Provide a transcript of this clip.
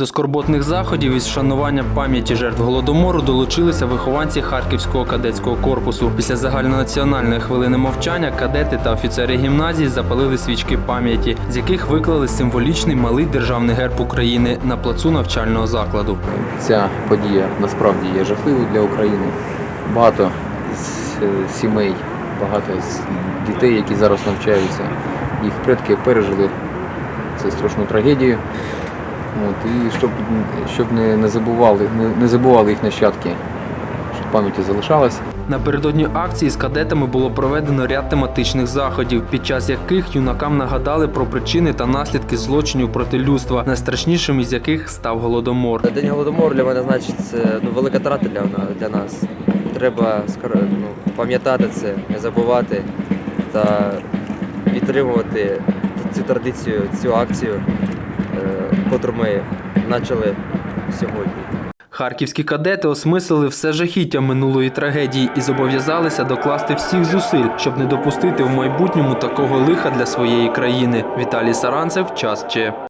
До скорботних заходів із вшанування пам'яті жертв голодомору долучилися вихованці Харківського кадетського корпусу. Після загальнонаціональної хвилини мовчання кадети та офіцери гімназії запалили свічки пам'яті, з яких виклали символічний малий державний герб України на плацу навчального закладу. Ця подія насправді є жахливою для України. Багато е, сімей, багато дітей, які зараз навчаються, їх предки пережили цю страшну трагедію. От, і щоб, щоб не, не, забували, не, не забували їх нащадки, щоб пам'яті залишалось. Напередодні акції з кадетами було проведено ряд тематичних заходів, під час яких юнакам нагадали про причини та наслідки злочинів проти людства, найстрашнішим із яких став голодомор. День голодомору для мене значить це ну, велика трата для, для нас. Треба ну, пам'ятати це, не забувати та підтримувати цю традицію, цю акцію, котру ми почали сьогодні. Харківські кадети осмислили все жахіття минулої трагедії і зобов'язалися докласти всіх зусиль, щоб не допустити в майбутньому такого лиха для своєї країни. Віталій Саранцев, час Че.